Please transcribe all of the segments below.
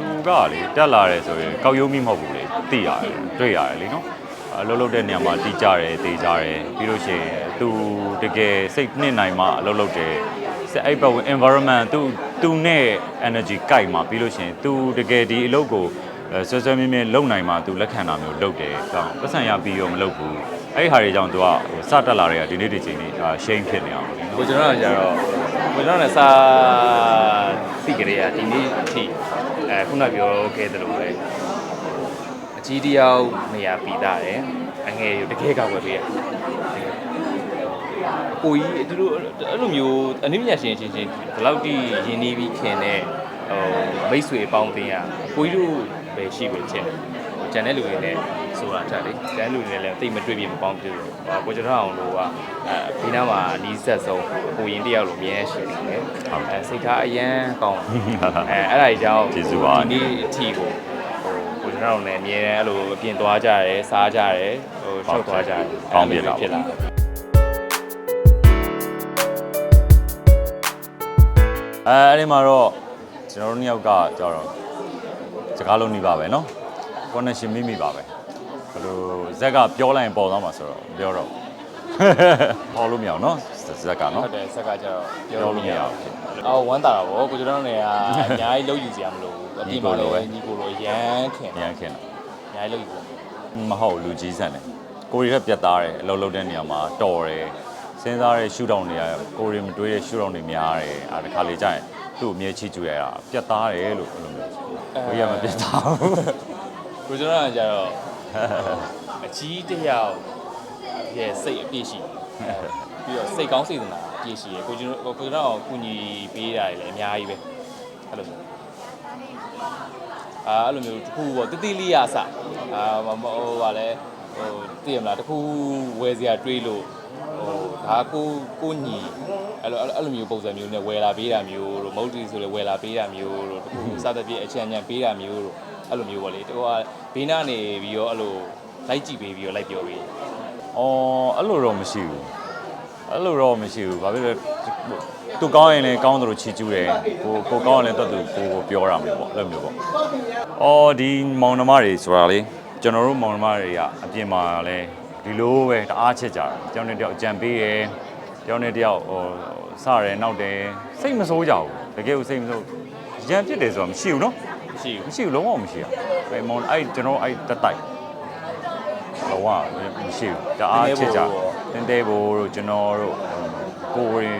သူကလေတက်လာတယ်ဆိုရင်ကောက်ရုံးမိမဟုတ်ဘူးလေသိရတယ်တွေ့ရတယ်လေနော်အလုပ်လုပ်တဲ့နေရာမှာတီးကြတယ်တေးကြတယ်ပြီးလို့ရှိရင်သူတကယ်စိတ်နှစ်နိုင်မှအလုပ်လုပ်တယ်စအဲ့ဘက် environment သူသူနဲ့ energy ကိုက်မှပြီးလို့ရှိရင်သူတကယ်ဒီအလုပ်ကိုအဲဆွဲဆွဲမြင်းမြင်းလုပ်နိုင်မှသူလက်ခံတာမျိုးလုပ်တယ်ကြောင့်ပတ်စံရပြီးတော့မလုပ်ဘူးအဲ့ဒီဟာတွေကြောင့်သူကဟိုစတက်လာတဲ့ကဒီနေ့ဒီချိန်လေးရှိန်ဖြစ်နေအောင်လေနော်ကိုကျွန်တော်ကကြတော့ကိုကျွန်တော်လည်းစာသိကြရဒီနေ့အထိ အဲခုနပြောခဲ့သလိုပဲအကြီးတယောက်နေရာပြီးသားတယ်အငယ်ရတကယ်ကောက်ွယ်ပေးရကိုကြီးသူတို့အဲ့လိုမျိုးအနည်းပညာရှင်ချင်းချင်းဒီလောက်တိရင်းနှီးပြီးခင်တဲ့ဟိုမိတ်ဆွေအပေါင်းအသင်းอ่ะကိုကြီးတို့ပဲရှိပဲချင်းဟိုကျန်တဲ့လူတွေနဲ့ ဆိုတာတက်လေကျန်တဲ့လူတွေနဲ့လည်းတိတ်မတွေ့ပြမပေါင်းပြလို့ဟောကိုကျွန်တော်အောင်လို့ကအဲဒီနားမှာနီးဆက်ဆုံးကိုရင်တယောက်လိုအမြဲရှိနေတယ်အဲစိတ်ထားအရန်ကောင်းအဲအဲ့ဒါကြီးကြောင့် ကျေးဇူးပါ ဒီနေ့အထီကိုဟိုကိုကျွန်တော်လည်းအမြဲတမ်းအဲ့လိုအပြင်သွားကြရဲစားကြရဲဟိုရှောက်သွားကြရဲ ကောင်းပြီလား ဖြစ်လာ အဲအဲ့ဒီမှာတော့ကျွန်တော်တို့နှစ်ယောက်ကကြတော့စကားလုံးနေပါပဲเนาะ connection မိမိပါပဲ ဘယ်လိုဇက်ကပြောလိုက်ရင်ပေါ်သွားမှာဆိုတော့မပြောတော့ဘူးပေါ်လို့မရအောင်နော်ဇက်ကနော်ဟုတ်တယ်ဇက်ကကျတော့ပြောလို့မရအောင်ဖြစ်အော်ဝမ်းသာတာပေါ့ကိုကျွန်တော်နေကအများကြီးလုပ်ယူစရာမလိုဘူးအပြစ်ပါလို့ညီကိုလိုရမ်းခင်ရမ်းခင်အများကြီးလုပ်ယူမဟုတ်လူကြီးဆန်တယ်ကိုရီကပြတ်သားတယ်အလုပ်လုပ်တဲ့နေရာမှာတော်တယ်စဉ်းစားတဲ့ရှူဒေါင်းတွေကကိုရီမတွေးတဲ့ရှူဒေါင်းတွေများတယ်အဲဒါခါလေးကြာရင်သူ့အမြဲချီကျူရတာပြတ်သားတယ်လို့အဲ့လိုမျိုးကိုရီကမပြတ်သားဘူးကိုကျွန်တော်ကကြတော့ အကြီးတယောက်ရဲ့စိတ်အပြည့်ရှိတယ်ပြီးတော့စိတ်ကောင်းစိတ်သနာအပြည့်ရှိရယ်ကိုကျွန်တော်ကိုကျွန်တော်ကုညီပေးတာလည်းအများကြီးပဲအဲ့လိုအာအဲ့လိုမျိုးတစ်ခုပေါ့တတိလေးရအစအာဟိုဟာလဲဟိုသိရမလားတစ်ခုဝယ်စရာတွေးလို့ ဟိုဒါကိုကိုညီအဲ့လိုအဲ့လိုမျိုးပုံစံမျိုးနဲ့ဝယ်လာပေးတာမျိုးတို့မုတ်တီဆိုလေဝယ်လာပေးတာမျိုးတို့တစ်ခုစသဖြင့်အချမ်းချမ်းပေးတာမျိုးတို့အဲ့လိုမျိုးပေါ့လေတကောကဘေးနားနေပြီးတော့အဲ့လိုလိုက်ကြည့်ပေးပြီးတော့လိုက်ပြောပေးအော်အဲ့လိုတော့မရှိဘူးအဲ့လိုတော့မရှိဘူးဘာဖြစ်လဲသူကောင်းရင်လည်းကောင်းတယ်လို့ချီကျူးတယ်ကိုကိုကောင်းရင်လည်းတော့သူကိုကိုပြောတာမျိုးပေါ့အဲ့လိုမျိုးပေါ့အော်ဒီမောင်နှမတွေဆိုတာလေကျွန်တော်တို့မောင်နှမတွေကအပြင်မှာလည်း ဒီလိုပဲတအားချစ်ကြတယ်တယောက်နဲ့တယောက်အကြံပေးရယ်တယောက်နဲ့တယောက်ဟိုစရဲနောက်တယ်စိတ်မဆိုးကြဘူးတကယ်ကိုစိတ်မဆိုးရံဖြစ်တယ်ဆိုတာမရှိဘူးနော်မရှိဘူးမရှိဘူးလုံးဝမရှိဘူးအဲမောင်အဲ့ကျွန်တော်အဲ့တက်တိုက်လုံးဝမရှိဘူးတအားချစ်ကြတင်းတဲဘိုးတို့ကျွန်တော်တို့ကိုရီ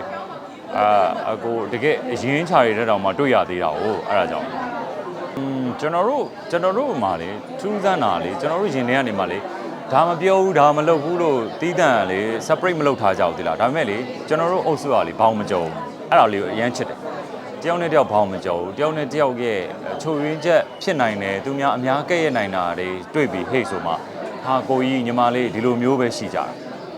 အာအကိုတကယ်အရင်ချာရတဲ့တောင်မှတွေ့ရသေးတာကိုအဲ့ဒါကြောင့်อืมကျွန်တော်တို့ကျွန်တော်တို့မှာလေထူးဆန်းတာလေကျွန်တော်တို့ရင်ထဲကနေမှလေ ဒါမပြောဘူးဒါမလုပ်ဘူးလို့တီးတန့်လေ separate မလုပ်ထားကြဘူးတိလားဒါပေမဲ့လေကျွန်တော်တို့အုပ်စုကလေဘောင်းမကြုံအဲ့ဒါလေးကိုအရန်ချစ်တယ်တယောက်နဲ့တယောက်ဘောင်းမကြောဘူးတယောက်နဲ့တယောက်ရဲ့ချိုရင်းချက်ဖြစ်နိုင်တယ်သူများအများကဲ့ရဲ့နိုင်တာတွေတွေ့ပြီးဟေ့ဆိုမှဟာကိုကြီးညီမလေးဒီလိုမျိုးပဲရှိကြတာ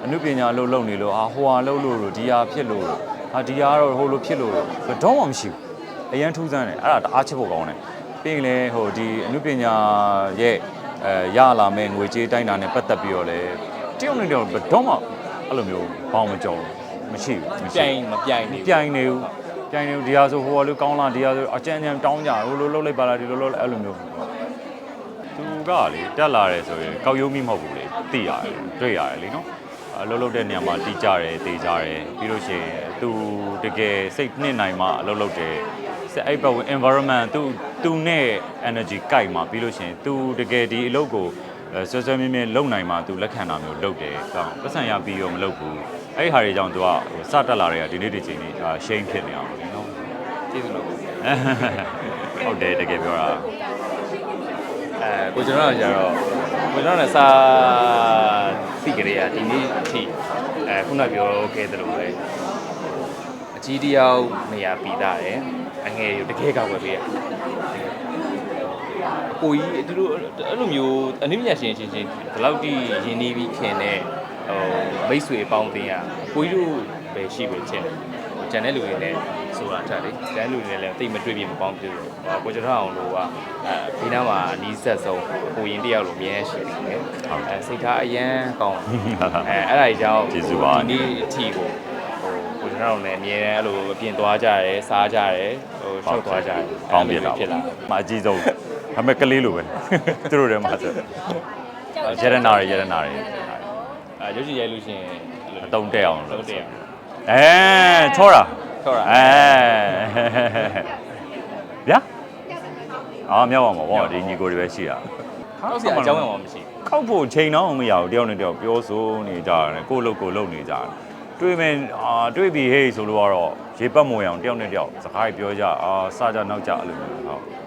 အနုပညာအလုပ်လုပ်နေလို့ဟာဟိုဟာလုပ်လို့လို့ဒီဟာဖြစ်လို့ဟာဒီဟာတော့ဟိုလိုဖြစ်လို့တော့မှမရှိဘူးအရန်ထူးဆန်းတယ်အဲ့ဒါတအားချစ်ဖို့ကောင်းတယ်ပြီးရင်လည်းဟိုဒီအနုပညာရဲ့ အဲရလာမဲ့ငွေကြေးတိုင်းတာနဲ့ပတ်သက်ပြီးတော့လေတယောက်နဲ့တယောက်တော့မှအဲ့လိုမျိုးဘောင်းမကြောဘူးမရှိဘူးမရှိပြိုဘူးင်မပြိုင်နေဘူးပြိုင်နေဘူးပြိုင်နေဘူးဒီဟာဆိုဟိုဟာလိုကောင်းလားဒီဟာဆိုအကြံဉာဏ်တောင်းကြဟိုလိုလုပ်လိုက်ပါလားဒီလိုလုပ်လိုက်အဲ့လိုမျိုးသူကလေတက်လာတယ်ဆိုရင်ကောက်ရုံးမိမဟုတ်ဘူးလေသိရတယ်တွေ့ရတယ်လေနော်အလုပ်လုပ်တဲ့နေရာမှာတီးကြတယ်တေးကြတယ်ပြီးလို့ရှိရင်သူတကယ်စိတ်နှစ်နိုင်မှအလုပ်လုပ်တယ် စအဲ့ဘက် environment သူသူနဲ့ energy ကိုက်မှပြီးလို့ရှိရင်သူတကယ်ဒီအလုပ်ကိုအဲဆွဲဆွဲမြင်းမြင်းလုပ်နိုင်မှသူလက်ခံတာမျိုးလုပ်တယ်ကြောင့်ပတ်စံရပြီးတော့မလုပ်ဘူးအဲ့ဒီဟာတွေကြောင့်သူကဟိုစတက်လာတဲ့ကဒီနေ့ဒီချိန်လေးရှိန်ဖြစ်နေအောင်လေနော်ကျေးဇူးတော်ဟုတ်တယ်တကယ်ပြောတာအဲကိုကျွန်တော်ကကြတော့ကိုကျွန်တော်လည်းစာသိကြရဒီနေ့အထိအဲခုနပြောခဲ့သလိုပဲအကြီးတယောက်နေရာပြီးသားတယ် အငယ်ရတကယ်ကောက်ွယ်ပေးရကိုကြီးသူတို့အဲ့လိုမျိုးအနည်းပညာရှင်ချင်းချင်းဒီလောက်တိရင်းနှီးပြီးခင်တဲ့ဟိုမိတ်ဆွေအပေါင်းအသင်းอ่ะကိုကြီးတို့ပဲရှိပဲချင်းဟိုကျန်တဲ့လူတွေနဲ့ဆိုတာတက်လေကျန်တဲ့လူတွေနဲ့လည်းတိတ်မတွေ့ပြမပေါင်းပြလို့ဟိုကိုကျွန်တော်အောင်လို့ကအဲဒီနားမှာနီးဆက်ဆုံးကိုရင်တယောက်လိုအမြဲရှိနေတယ်အဲစိတ်ထားအရန်ကောင်းအဲအဲ့ဒါကြီးကြောင့်ကျေးဇူးပါဒီနေ့အထီကိုဟို ကိုကျွန်တော့လည်းအမြဲတမ်းအဲ့လိုအပြင်သွားကြတယ်စားကြတယ်ဟိုရှောက်သွားကြတယ်ကောင်းပြတာဖြစ်လာမအကြီးဆုံးဒါပေမဲ့ကလေးလိုပဲသူတို့ထဲမှာဆိုရတနာတွေရတနာတွေအဲရုပ်ရှင်ရိုက်လို့ရှိရင်အတုံးတက်အောင်လုံးတက်အောင်အဲချောတာချောတာအဲဗျာအော်မြောက်အောင်ပါဗောဒီညီကိုတွေပဲရှိတာဟုတ်စီအကြောင်းရမှာမရှိခောက်ဖို့ချိန်တော့မရဘူးတယောက်နဲ့တယောက်ပြောဆိုနေကြတယ်ကိုယ့်လုပ်ကိုယ်လုပ်နေကြတယ် တွေ့မယ်အာတွေ့ပြီဟေးဆိုလို့ကတော့ရေပတ်မဝင်အောင်တယောက်နဲ့တယောက်စကားပြောကြအာစကြနောက်ကြအဲ့လိုမျိုးဟုတ်